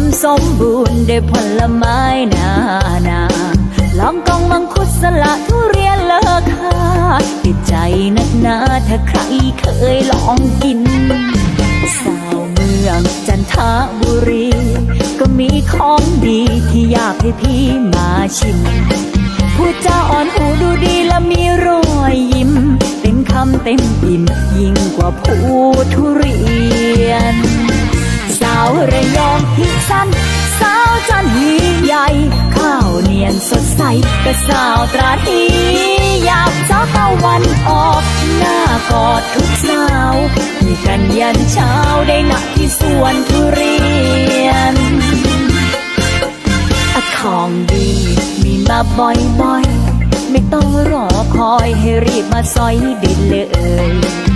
มสมบูรณ์ด้ผลไม้นานาลองกองมังคุดสละทุเรียนเลอค่าติดใจนักหนาถ้าใครเคยลองกิน สาวเมืองจันทบุรี ก็มีของดีที่อยากให้พี่มาชิมพูดจาอ่อนหูดูดีและมีรอยยิ้มเป็นคำเต็มอิ่มยิ่งกว่าภูทุเรียน สาวระยองฮิสั้ ข้าวเนียนสดใสกับสาวตราดียากสาตะวันออกหน้ากอดทุกสาวมีกันยันเช้าได้หนักที่สวนทุเรียนอของดีมีมาบ่อยๆ ไม่ต้องรอคอยให้รีบมาซอยได้เลย